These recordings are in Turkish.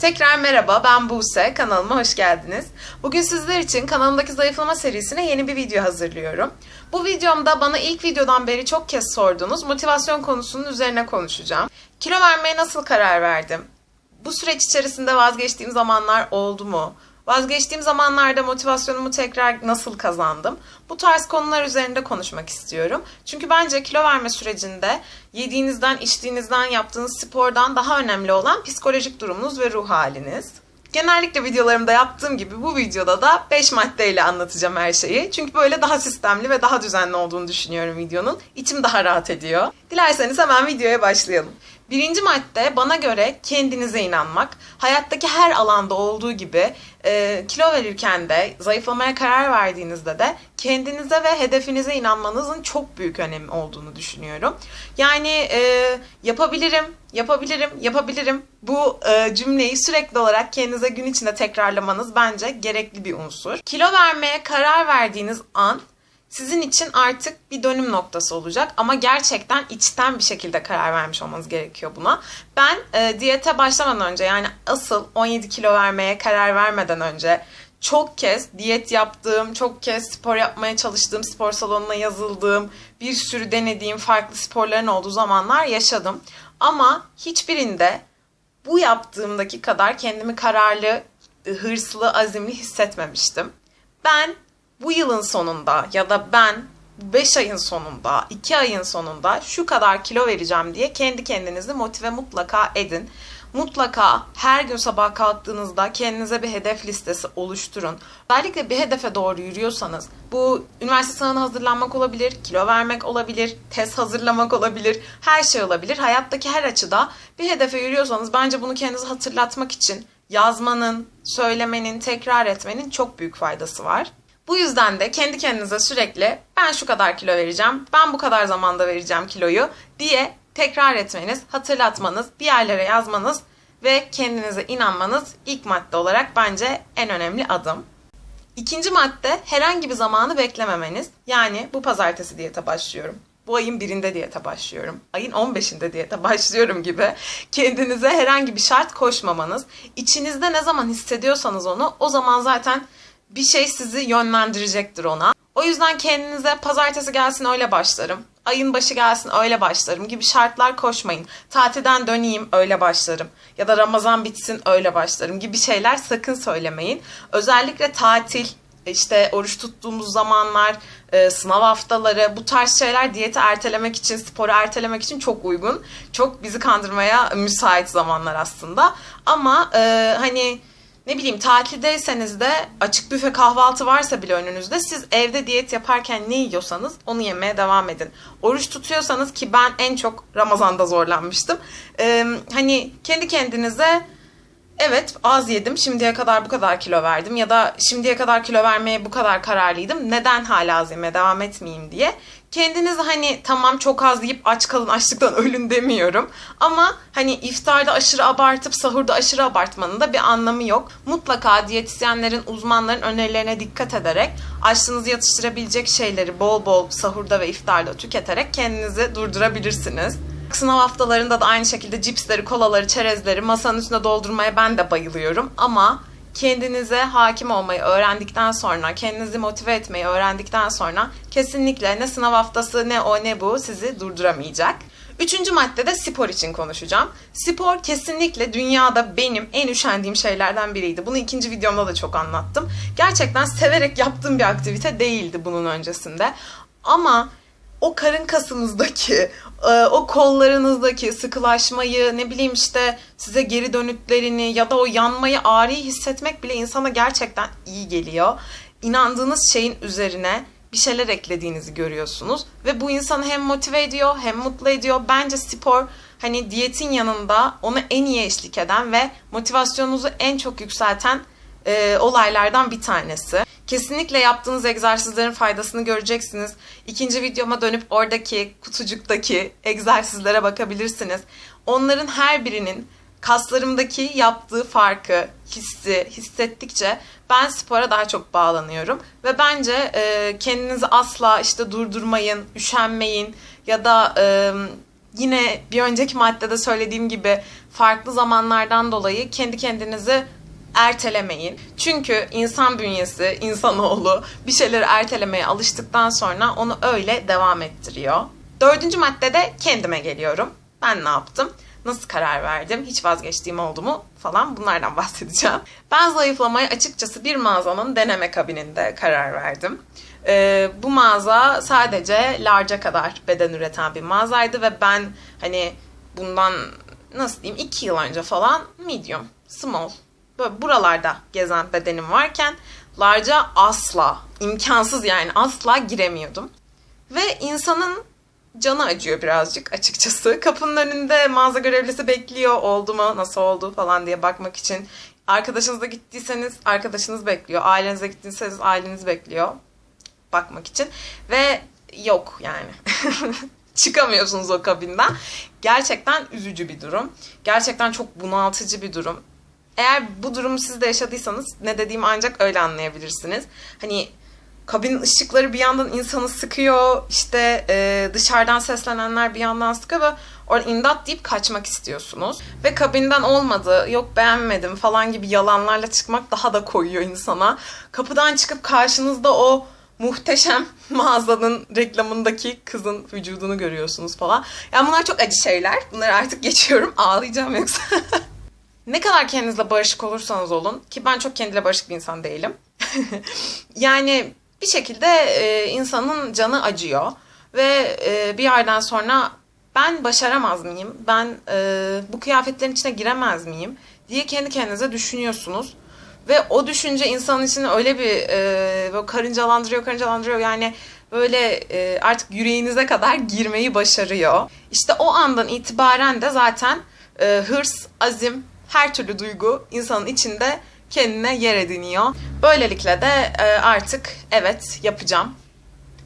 Tekrar merhaba, ben Buse. Kanalıma hoş geldiniz. Bugün sizler için kanalımdaki zayıflama serisine yeni bir video hazırlıyorum. Bu videomda bana ilk videodan beri çok kez sorduğunuz motivasyon konusunun üzerine konuşacağım. Kilo vermeye nasıl karar verdim? Bu süreç içerisinde vazgeçtiğim zamanlar oldu mu? Vazgeçtiğim zamanlarda motivasyonumu tekrar nasıl kazandım? Bu tarz konular üzerinde konuşmak istiyorum. Çünkü bence kilo verme sürecinde yediğinizden, içtiğinizden, yaptığınız spordan daha önemli olan psikolojik durumunuz ve ruh haliniz. Genellikle videolarımda yaptığım gibi bu videoda da 5 maddeyle anlatacağım her şeyi. Çünkü böyle daha sistemli ve daha düzenli olduğunu düşünüyorum videonun. İçim daha rahat ediyor. Dilerseniz hemen videoya başlayalım. Birinci madde bana göre kendinize inanmak. Hayattaki her alanda olduğu gibi e, kilo verirken de zayıflamaya karar verdiğinizde de kendinize ve hedefinize inanmanızın çok büyük önemi olduğunu düşünüyorum. Yani e, yapabilirim, yapabilirim, yapabilirim bu e, cümleyi sürekli olarak kendinize gün içinde tekrarlamanız bence gerekli bir unsur. Kilo vermeye karar verdiğiniz an sizin için artık bir dönüm noktası olacak ama gerçekten içten bir şekilde karar vermiş olmanız gerekiyor buna. Ben e, diyete başlamadan önce yani asıl 17 kilo vermeye karar vermeden önce çok kez diyet yaptığım, çok kez spor yapmaya çalıştığım, spor salonuna yazıldığım, bir sürü denediğim farklı sporların olduğu zamanlar yaşadım. Ama hiçbirinde bu yaptığımdaki kadar kendimi kararlı, hırslı, azimli hissetmemiştim. Ben bu yılın sonunda ya da ben 5 ayın sonunda, 2 ayın sonunda şu kadar kilo vereceğim diye kendi kendinizi motive mutlaka edin. Mutlaka her gün sabah kalktığınızda kendinize bir hedef listesi oluşturun. Özellikle bir hedefe doğru yürüyorsanız bu üniversite sınavına hazırlanmak olabilir, kilo vermek olabilir, test hazırlamak olabilir, her şey olabilir. Hayattaki her açıda bir hedefe yürüyorsanız bence bunu kendinize hatırlatmak için yazmanın, söylemenin, tekrar etmenin çok büyük faydası var. Bu yüzden de kendi kendinize sürekli ben şu kadar kilo vereceğim, ben bu kadar zamanda vereceğim kiloyu diye tekrar etmeniz, hatırlatmanız, bir yerlere yazmanız ve kendinize inanmanız ilk madde olarak bence en önemli adım. İkinci madde herhangi bir zamanı beklememeniz. Yani bu pazartesi diyete başlıyorum. Bu ayın birinde diyete başlıyorum. Ayın 15'inde diyete başlıyorum gibi. Kendinize herhangi bir şart koşmamanız. İçinizde ne zaman hissediyorsanız onu o zaman zaten bir şey sizi yönlendirecektir ona. O yüzden kendinize pazartesi gelsin öyle başlarım. Ayın başı gelsin öyle başlarım gibi şartlar koşmayın. Tatilden döneyim öyle başlarım. Ya da Ramazan bitsin öyle başlarım gibi şeyler sakın söylemeyin. Özellikle tatil, işte oruç tuttuğumuz zamanlar, e, sınav haftaları bu tarz şeyler diyeti ertelemek için, sporu ertelemek için çok uygun. Çok bizi kandırmaya müsait zamanlar aslında. Ama e, hani ne bileyim tatildeyseniz de açık büfe kahvaltı varsa bile önünüzde siz evde diyet yaparken ne yiyorsanız onu yemeye devam edin. Oruç tutuyorsanız ki ben en çok Ramazan'da zorlanmıştım. Ee, hani kendi kendinize evet az yedim şimdiye kadar bu kadar kilo verdim ya da şimdiye kadar kilo vermeye bu kadar kararlıydım neden hala az yemeye devam etmeyeyim diye kendinizi hani tamam çok az yiyip aç kalın açlıktan ölün demiyorum ama hani iftarda aşırı abartıp sahurda aşırı abartmanın da bir anlamı yok. Mutlaka diyetisyenlerin, uzmanların önerilerine dikkat ederek açlığınızı yatıştırabilecek şeyleri bol bol sahurda ve iftarda tüketerek kendinizi durdurabilirsiniz. Sınav haftalarında da aynı şekilde cipsleri, kolaları, çerezleri masanın üstüne doldurmaya ben de bayılıyorum ama kendinize hakim olmayı öğrendikten sonra, kendinizi motive etmeyi öğrendikten sonra kesinlikle ne sınav haftası ne o ne bu sizi durduramayacak. Üçüncü maddede spor için konuşacağım. Spor kesinlikle dünyada benim en üşendiğim şeylerden biriydi. Bunu ikinci videomda da çok anlattım. Gerçekten severek yaptığım bir aktivite değildi bunun öncesinde. Ama o karın kasınızdaki, e, o kollarınızdaki sıkılaşmayı, ne bileyim işte size geri dönütlerini ya da o yanmayı, ağrıyı hissetmek bile insana gerçekten iyi geliyor. İnandığınız şeyin üzerine bir şeyler eklediğinizi görüyorsunuz ve bu insanı hem motive ediyor hem mutlu ediyor. Bence spor hani diyetin yanında onu en iyi eşlik eden ve motivasyonunuzu en çok yükselten e, olaylardan bir tanesi. Kesinlikle yaptığınız egzersizlerin faydasını göreceksiniz. İkinci videoma dönüp oradaki kutucuktaki egzersizlere bakabilirsiniz. Onların her birinin kaslarımdaki yaptığı farkı, hissi hissettikçe ben spora daha çok bağlanıyorum. Ve bence e, kendinizi asla işte durdurmayın, üşenmeyin ya da e, yine bir önceki maddede söylediğim gibi farklı zamanlardan dolayı kendi kendinizi ertelemeyin. Çünkü insan bünyesi, insanoğlu bir şeyleri ertelemeye alıştıktan sonra onu öyle devam ettiriyor. Dördüncü maddede kendime geliyorum. Ben ne yaptım? Nasıl karar verdim? Hiç vazgeçtiğim oldu mu? Falan bunlardan bahsedeceğim. Ben zayıflamaya açıkçası bir mağazanın deneme kabininde karar verdim. Ee, bu mağaza sadece larca kadar beden üreten bir mağazaydı ve ben hani bundan nasıl diyeyim iki yıl önce falan medium, small böyle buralarda gezen bedenim varken larca asla imkansız yani asla giremiyordum. Ve insanın canı acıyor birazcık açıkçası. Kapının önünde mağaza görevlisi bekliyor oldu mu nasıl oldu falan diye bakmak için. Arkadaşınızla gittiyseniz arkadaşınız bekliyor. Ailenize gittiyseniz aileniz bekliyor bakmak için. Ve yok yani. Çıkamıyorsunuz o kabinden. Gerçekten üzücü bir durum. Gerçekten çok bunaltıcı bir durum. Eğer bu durumu siz de yaşadıysanız ne dediğimi ancak öyle anlayabilirsiniz. Hani kabin ışıkları bir yandan insanı sıkıyor. işte e, dışarıdan seslenenler bir yandan sıkıyor ve orada imdat deyip kaçmak istiyorsunuz. Ve kabinden olmadı, yok beğenmedim falan gibi yalanlarla çıkmak daha da koyuyor insana. Kapıdan çıkıp karşınızda o muhteşem mağazanın reklamındaki kızın vücudunu görüyorsunuz falan. Yani bunlar çok acı şeyler. Bunları artık geçiyorum. Ağlayacağım yoksa. ne kadar kendinizle barışık olursanız olun ki ben çok kendiyle barışık bir insan değilim. yani bir şekilde e, insanın canı acıyor ve e, bir yerden sonra ben başaramaz mıyım? Ben e, bu kıyafetlerin içine giremez miyim? diye kendi kendinize düşünüyorsunuz. Ve o düşünce insanın içine öyle bir e, böyle karıncalandırıyor, karıncalandırıyor. Yani böyle e, artık yüreğinize kadar girmeyi başarıyor. İşte o andan itibaren de zaten e, hırs, azim, her türlü duygu insanın içinde kendine yer ediniyor. Böylelikle de e, artık evet yapacağım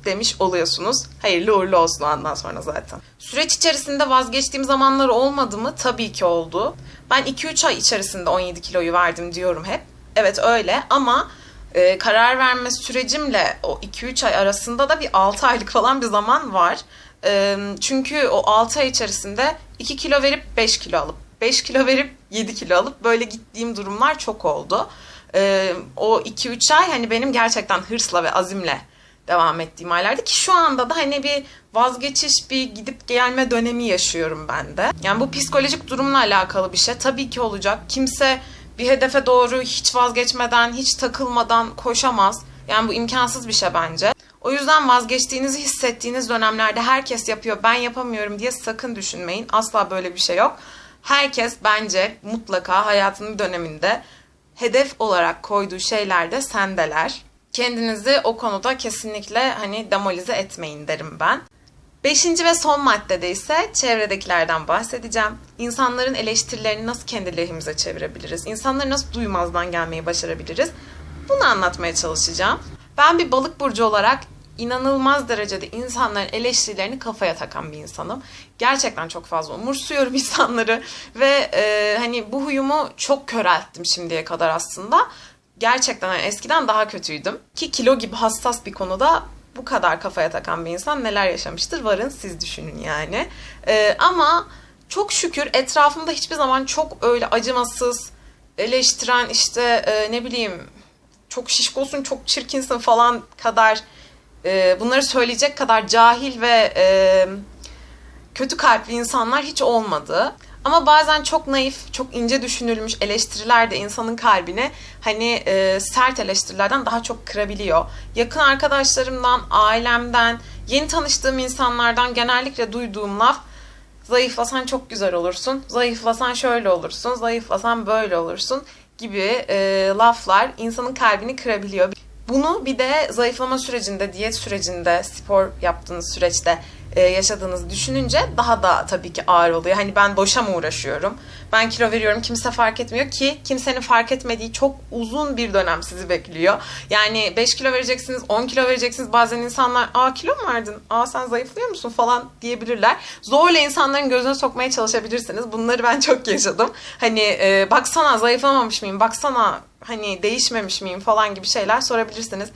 demiş oluyorsunuz. Hayırlı uğurlu olsun ondan sonra zaten. Süreç içerisinde vazgeçtiğim zamanlar olmadı mı? Tabii ki oldu. Ben 2-3 ay içerisinde 17 kiloyu verdim diyorum hep. Evet öyle ama e, karar verme sürecimle o 2-3 ay arasında da bir 6 aylık falan bir zaman var. E, çünkü o 6 ay içerisinde 2 kilo verip 5 kilo alıp 5 kilo verip 7 kilo alıp böyle gittiğim durumlar çok oldu. E, o 2-3 ay hani benim gerçekten hırsla ve azimle devam ettiğim aylarda ki şu anda da hani bir vazgeçiş bir gidip gelme dönemi yaşıyorum ben de. Yani bu psikolojik durumla alakalı bir şey tabii ki olacak. Kimse bir hedefe doğru hiç vazgeçmeden, hiç takılmadan koşamaz. Yani bu imkansız bir şey bence. O yüzden vazgeçtiğinizi hissettiğiniz dönemlerde herkes yapıyor, ben yapamıyorum diye sakın düşünmeyin. Asla böyle bir şey yok. Herkes bence mutlaka hayatının döneminde hedef olarak koyduğu şeylerde sendeler. Kendinizi o konuda kesinlikle hani demolize etmeyin derim ben. Beşinci ve son maddede ise çevredekilerden bahsedeceğim. İnsanların eleştirilerini nasıl kendi lehimize çevirebiliriz? İnsanları nasıl duymazdan gelmeyi başarabiliriz? Bunu anlatmaya çalışacağım. Ben bir balık burcu olarak inanılmaz derecede insanların eleştirilerini kafaya takan bir insanım. Gerçekten çok fazla umursuyorum insanları ve e, hani bu huyumu çok körelttim şimdiye kadar aslında. Gerçekten yani eskiden daha kötüydüm. Ki kilo gibi hassas bir konuda bu kadar kafaya takan bir insan neler yaşamıştır varın siz düşünün yani. Ee, ama çok şükür etrafımda hiçbir zaman çok öyle acımasız, eleştiren işte e, ne bileyim çok şişkosun, çok çirkinsin falan kadar e, bunları söyleyecek kadar cahil ve e, kötü kalpli insanlar hiç olmadı. Ama bazen çok naif, çok ince düşünülmüş eleştiriler de insanın kalbini hani e, sert eleştirilerden daha çok kırabiliyor. Yakın arkadaşlarımdan, ailemden, yeni tanıştığım insanlardan genellikle duyduğum laf zayıflasan çok güzel olursun, zayıflasan şöyle olursun, zayıflasan böyle olursun gibi e, laflar insanın kalbini kırabiliyor. Bunu bir de zayıflama sürecinde, diyet sürecinde, spor yaptığınız süreçte e, yaşadığınızı düşününce daha da tabii ki ağır oluyor. Hani ben boşa mı uğraşıyorum? Ben kilo veriyorum kimse fark etmiyor ki kimsenin fark etmediği çok uzun bir dönem sizi bekliyor. Yani 5 kilo vereceksiniz, 10 kilo vereceksiniz. Bazen insanlar aa kilo mu verdin? Aa sen zayıflıyor musun falan diyebilirler. Zorla insanların gözüne sokmaya çalışabilirsiniz. Bunları ben çok yaşadım. Hani e, baksana zayıflamamış mıyım? Baksana hani değişmemiş miyim falan gibi şeyler sorabilirsiniz.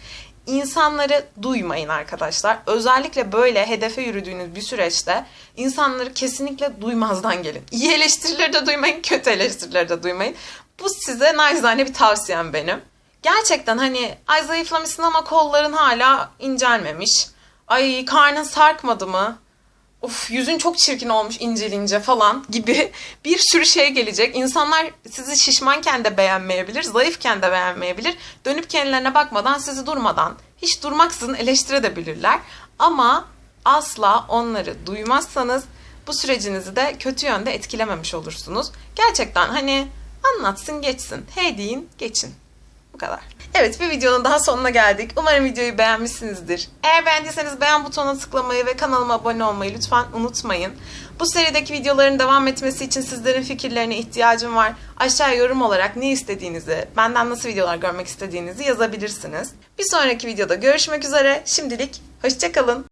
İnsanları duymayın arkadaşlar. Özellikle böyle hedefe yürüdüğünüz bir süreçte insanları kesinlikle duymazdan gelin. İyi eleştirileri de duymayın, kötü eleştirileri de duymayın. Bu size naçizane bir tavsiyem benim. Gerçekten hani ay zayıflamışsın ama kolların hala incelmemiş. Ay karnın sarkmadı mı? Of yüzün çok çirkin olmuş incelince falan gibi bir sürü şey gelecek. İnsanlar sizi şişmanken de beğenmeyebilir, zayıfken de beğenmeyebilir. Dönüp kendilerine bakmadan sizi durmadan, hiç durmaksızın eleştirebilirler. Ama asla onları duymazsanız bu sürecinizi de kötü yönde etkilememiş olursunuz. Gerçekten hani anlatsın geçsin. Hey deyin geçin. Bu kadar. Evet bir videonun daha sonuna geldik. Umarım videoyu beğenmişsinizdir. Eğer beğendiyseniz beğen butonuna tıklamayı ve kanalıma abone olmayı lütfen unutmayın. Bu serideki videoların devam etmesi için sizlerin fikirlerine ihtiyacım var. Aşağıya yorum olarak ne istediğinizi, benden nasıl videolar görmek istediğinizi yazabilirsiniz. Bir sonraki videoda görüşmek üzere. Şimdilik hoşçakalın.